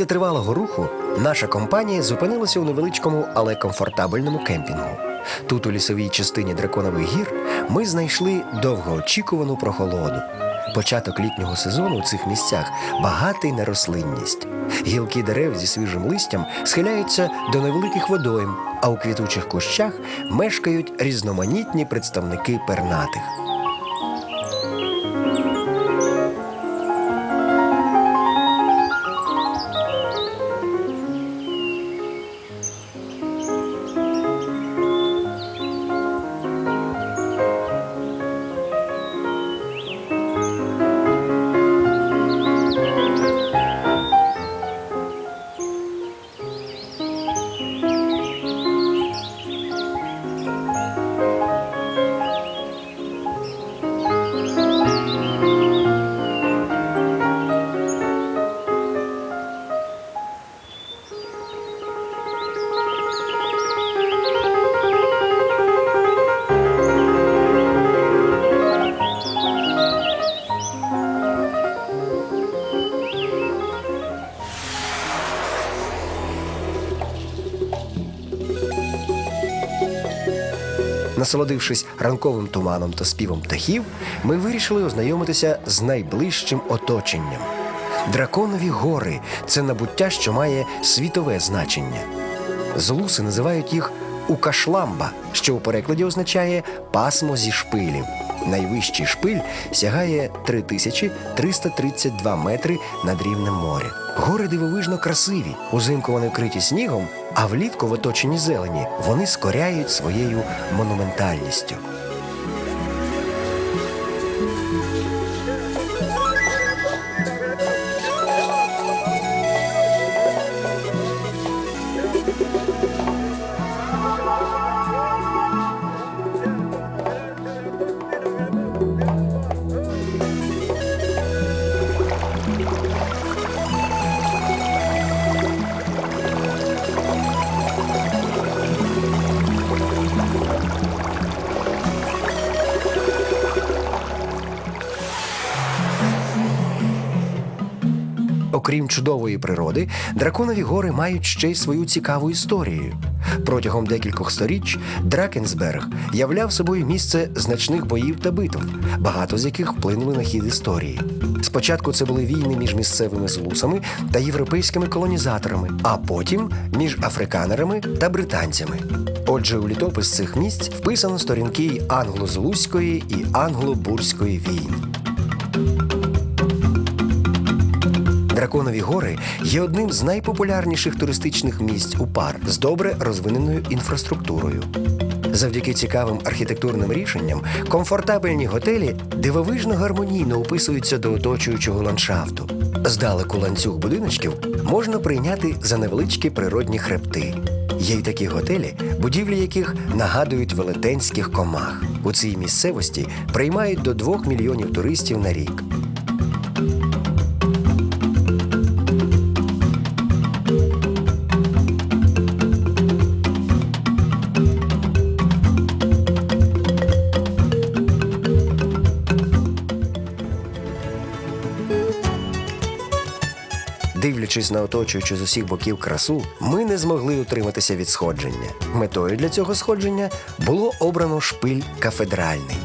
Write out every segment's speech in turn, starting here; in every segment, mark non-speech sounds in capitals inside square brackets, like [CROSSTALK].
Після тривалого руху наша компанія зупинилася у невеличкому, але комфортабельному кемпінгу. Тут, у лісовій частині драконових гір, ми знайшли довгоочікувану прохолоду. Початок літнього сезону у цих місцях багатий на рослинність. Гілки дерев зі свіжим листям схиляються до невеликих водойм, а у квітучих кущах мешкають різноманітні представники пернатих. Насолодившись ранковим туманом та співом птахів, ми вирішили ознайомитися з найближчим оточенням. Драконові гори це набуття, що має світове значення. Злуси називають їх Укашламба, що у перекладі означає пасмо зі шпилів. Найвищий шпиль сягає 3332 метри над рівнем моря. Гори дивовижно красиві. Узимку вони вкриті снігом, а влітку в оточенні зелені вони скоряють своєю монументальністю. Окрім чудової природи, драконові гори мають ще й свою цікаву історію. Протягом декількох сторіч Дракенсберг являв собою місце значних боїв та битв, багато з яких вплинули на хід історії. Спочатку це були війни між місцевими злусами та європейськими колонізаторами, а потім між африканерами та британцями. Отже, у літопис цих місць вписано сторінки англо-злузької і англо-бурської війн. Драконові гори є одним з найпопулярніших туристичних місць у пар з добре розвиненою інфраструктурою. Завдяки цікавим архітектурним рішенням, комфортабельні готелі дивовижно гармонійно описуються до оточуючого ландшафту. Здалеку ланцюг будиночків можна прийняти за невеличкі природні хребти. Є й такі готелі, будівлі яких нагадують велетенських комах. У цій місцевості приймають до 2 мільйонів туристів на рік. Дивлячись на оточуючу з усіх боків красу, ми не змогли утриматися від сходження. Метою для цього сходження було обрано шпиль кафедральний.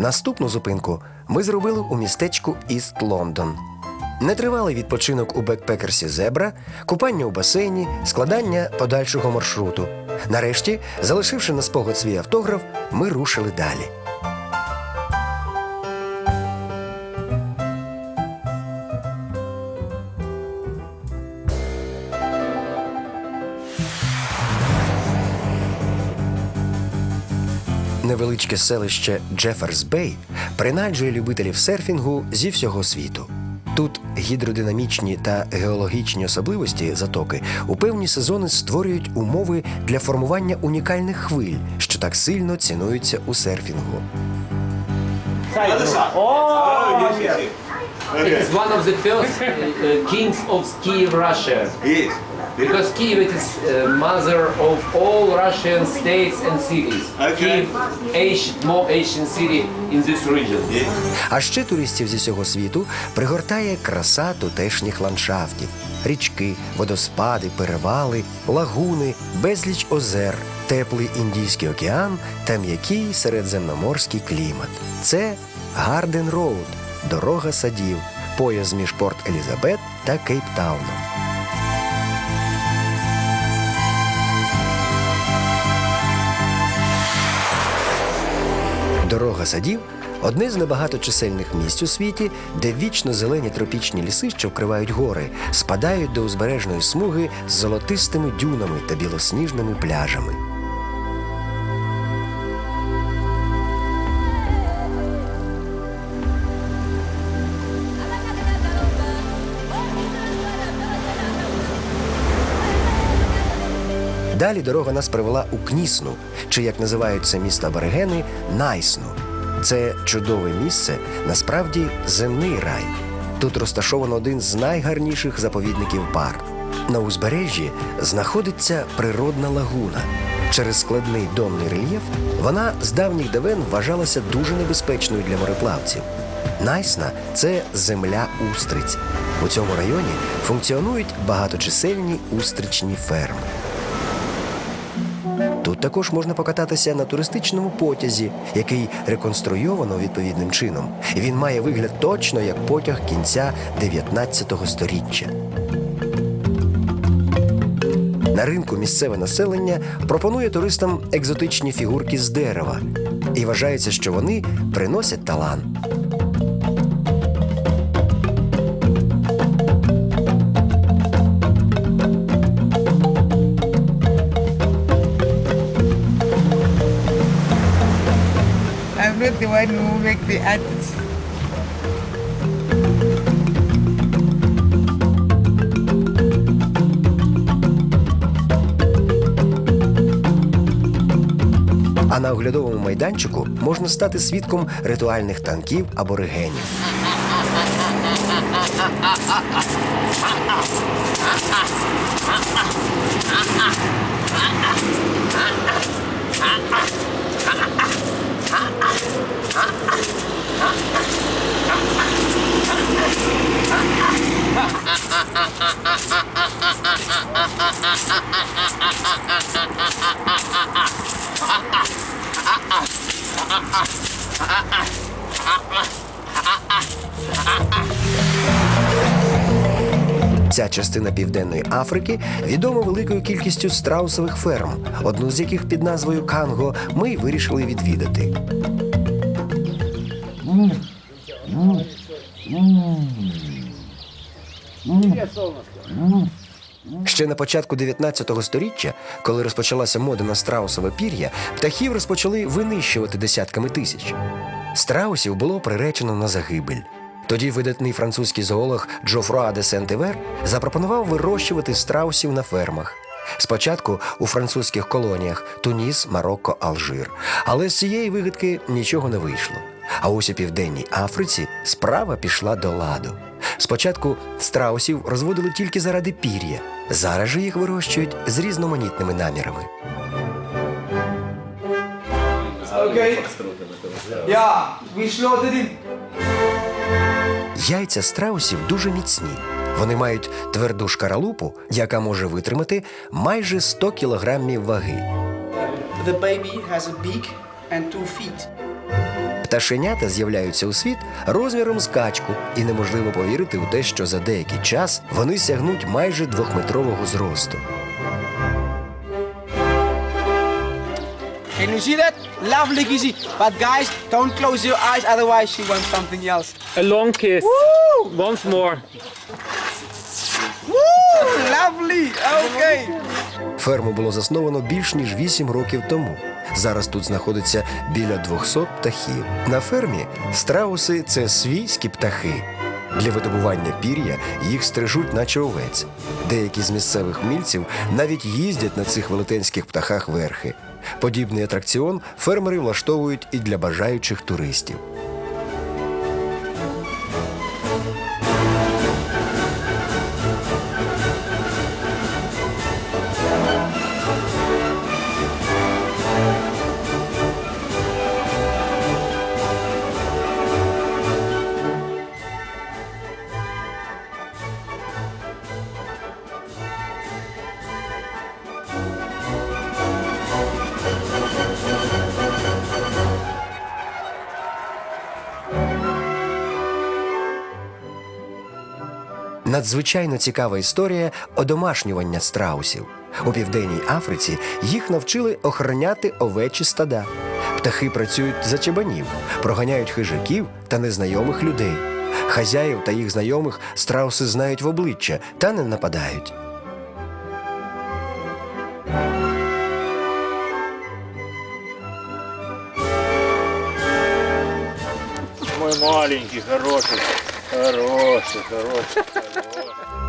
Наступну зупинку ми зробили у містечку Іст Лондон. Нетривалий відпочинок у бекпекерсі Зебра, купання у басейні, складання подальшого маршруту. Нарешті, залишивши на спогад свій автограф, ми рушили далі. Невеличке селище Джеферс Бей принаджує любителів серфінгу зі всього світу. Тут гідродинамічні та геологічні особливості затоки у певні сезони створюють умови для формування унікальних хвиль, що так сильно цінуються у серфінгу. Okay. It's one of the first uh, uh, kings of ski Russia. Yes. Because Kiev it is uh, mother of all Russian states and cities. Okay. Kiev, ancient, more ancient city in this region. Yes. А ще туристів зі всього світу пригортає краса тутешніх ландшафтів: річки, водоспади, перевали, лагуни, безліч озер, теплий Індійський океан та м'який середземноморський клімат. Це Гарден Роуд, дорога садів, пояс між Порт Елізабет та Кейптауном. Дорога садів одне з небагаточисельних місць у світі, де вічно зелені тропічні ліси, що вкривають гори, спадають до узбережної смуги з золотистими дюнами та білосніжними пляжами. Далі дорога нас привела у Кнісну, чи як називають це місто аборигени, Найсну. Це чудове місце, насправді земний рай. Тут розташовано один з найгарніших заповідників пар. На узбережжі знаходиться природна лагуна. Через складний домний рельєф вона з давніх давен вважалася дуже небезпечною для мореплавців. Найсна це земля устриць. У цьому районі функціонують багаточисельні устричні ферми. Тут також можна покататися на туристичному потязі, який реконструйовано відповідним чином. Він має вигляд точно як потяг кінця 19 століття. На ринку місцеве населення пропонує туристам екзотичні фігурки з дерева і вважається, що вони приносять талант. Who make the artists. А на оглядовому майданчику можна стати свідком ритуальних танків аборигенів. [LAUGHS] частина південної Африки відома великою кількістю страусових ферм, одну з яких під назвою Канго ми й вирішили відвідати. Ще на початку 19 століття, коли розпочалася мода на страусове пір'я, птахів розпочали винищувати десятками тисяч. Страусів було приречено на загибель. Тоді видатний французький зоолог Джофруа де Сент-Івер запропонував вирощувати страусів на фермах. Спочатку у французьких колоніях Туніс, Марокко, Алжир. Але з цієї вигадки нічого не вийшло. А ось у південній Африці справа пішла до ладу. Спочатку страусів розводили тільки заради пір'я. Зараз же їх вирощують з різноманітними намірами. Okay. Yeah, we slaughtered. Яйця страусів дуже міцні. Вони мають тверду шкаралупу, яка може витримати майже 100 кілограмів ваги. The baby has a beak and two feet. Пташенята з'являються у світ розміром з качку, і неможливо повірити у те, що за деякий час вони сягнуть майже двохметрового зросту. Can you see that? Lovely kissy. But guys, don't close your eyes, otherwise she wants something else. A long kiss. Once more. Woo! Lovely. Okay. Ферму було засновано більш ніж 8 років тому. Зараз тут знаходиться біля 200 птахів. На фермі страуси це свійські птахи. Для видобування пір'я їх стрижуть, наче овець. Деякі з місцевих мільців навіть їздять на цих велетенських птахах верхи. Подібний атракціон фермери влаштовують і для бажаючих туристів. Надзвичайно цікава історія одомашнювання страусів. У південній Африці їх навчили охороняти овечі стада. Птахи працюють за чебанів, проганяють хижаків та незнайомих людей. Хазяїв та їх знайомих страуси знають в обличчя та не нападають. Мой маленький, хороший. Хороший, хороший.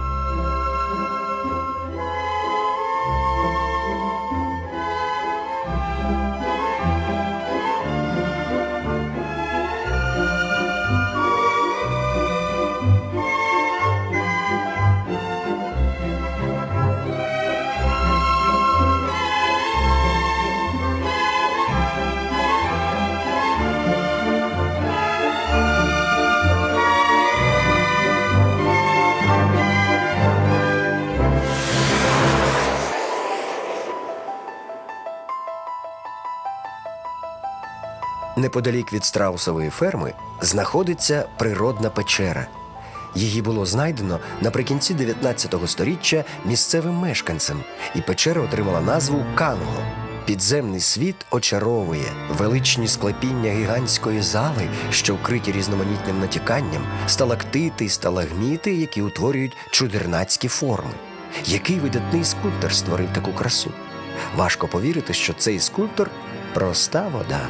Неподалік від страусової ферми знаходиться природна печера. Її було знайдено наприкінці 19 століття місцевим мешканцем, і печера отримала назву Канго. Підземний світ очаровує величні склепіння гігантської зали, що вкриті різноманітним натіканням, сталактити й сталагміти, які утворюють чудернацькі форми. Який видатний скульптор створив таку красу? Важко повірити, що цей скульптор проста вода.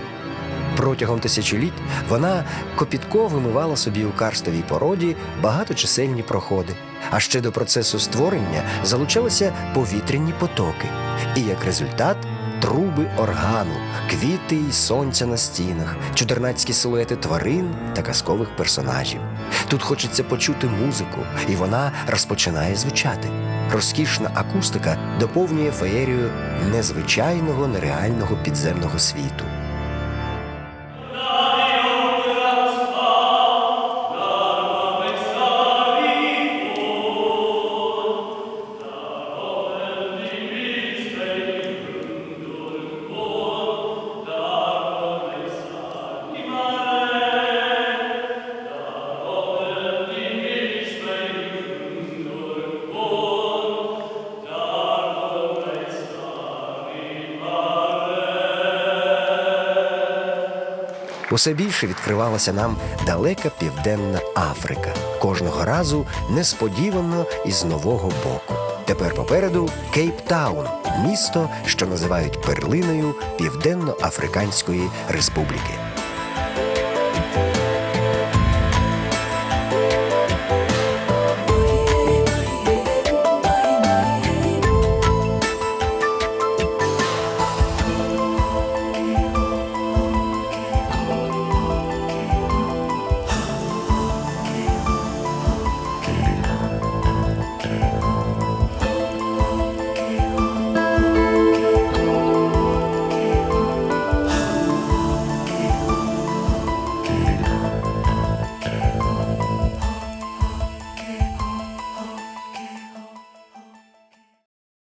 Протягом тисячоліть вона копітко вимивала собі у карстовій породі багаточисельні проходи. А ще до процесу створення залучалися повітряні потоки. І як результат труби органу, квіти й сонця на стінах, чудернацькі силуети тварин та казкових персонажів. Тут хочеться почути музику, і вона розпочинає звучати. Розкішна акустика доповнює феєрію незвичайного нереального підземного світу. Усе більше відкривалася нам далека південна Африка. Кожного разу несподівано і з нового боку. Тепер попереду Кейптаун, місто, що називають перлиною Південно-Африканської Республіки.